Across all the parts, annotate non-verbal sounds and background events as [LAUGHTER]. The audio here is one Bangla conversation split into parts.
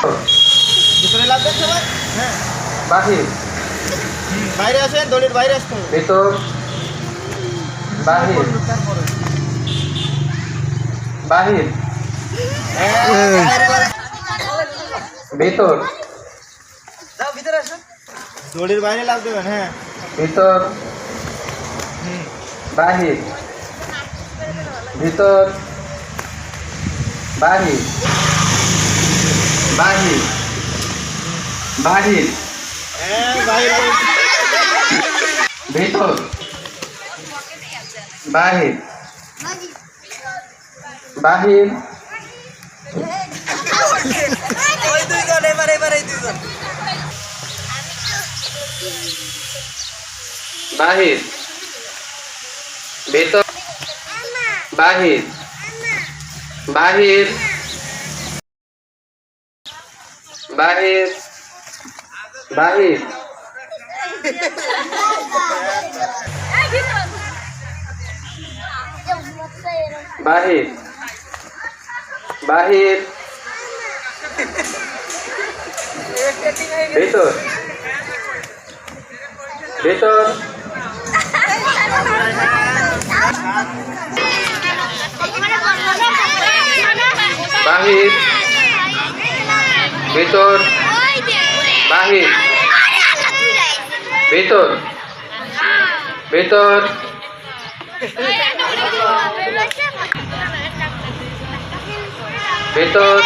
ভিতরে লাগবে সবাই হ্যাঁ। বাহির হুম, বাইরে আসে দড়ির বাইরে আসতে হবে। ভিতর? বাহির? বাহির। ভিতর? যাও ভিতরে আসো দড়ির বাইরে লাভ দেবেন হ্যাঁ। ভিতর? বাহির? ভিতর? বাহির? বাহির। বাহির। ভিতর। বাহির। বাহির। বাহির। ভিতর। বাহির। বাহির। Bahir. Bahir. Bahir. Bahir. bitor bitor Bahir. ভিতর। বাহির। ভিতর। ভিতর। ভিতর।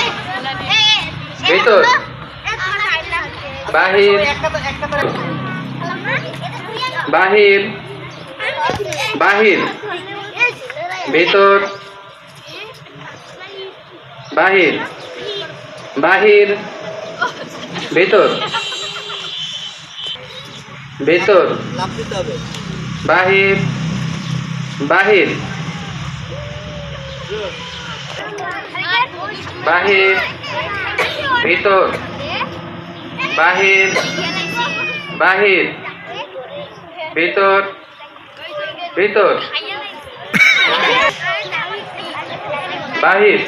ভিতর। বাহির। বাহির। বাহির। ভিতর। বাহির। বাহির। ভিতর ভিতর লাভ দিতে হবে বাহির বাহির বাহির ভিতর বাহির বাহির ভিতর ভিতর [LAUGHS] বাহির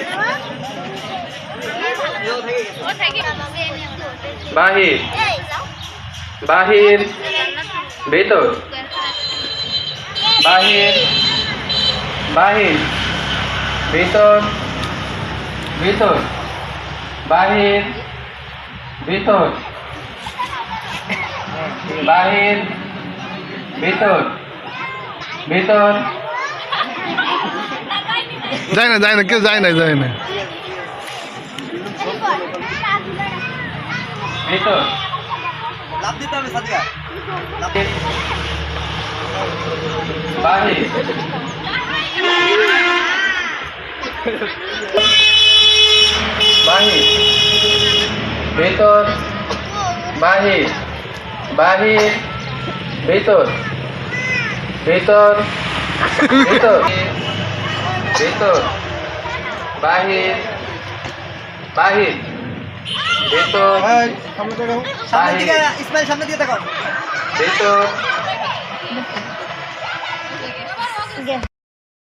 Bahir. Bahir. Betul. Bahir. Bahir. Betul. Betul. Bahir. Betul. Bahir. Betul. Betul. Zaina, Zaina, ke Zaina, Zaina. না ভিতর লাভ দিতে হবে সাদিয়া। বাহির বাহির। ভিতর। বাহির। বাহির। ভিতর। ভিতর। ভিতর। ভিতর। বাহির। বাহির। ভিতর। সামনে দিকে ইসমাইল সামনে দিকে দেখো ভিতর।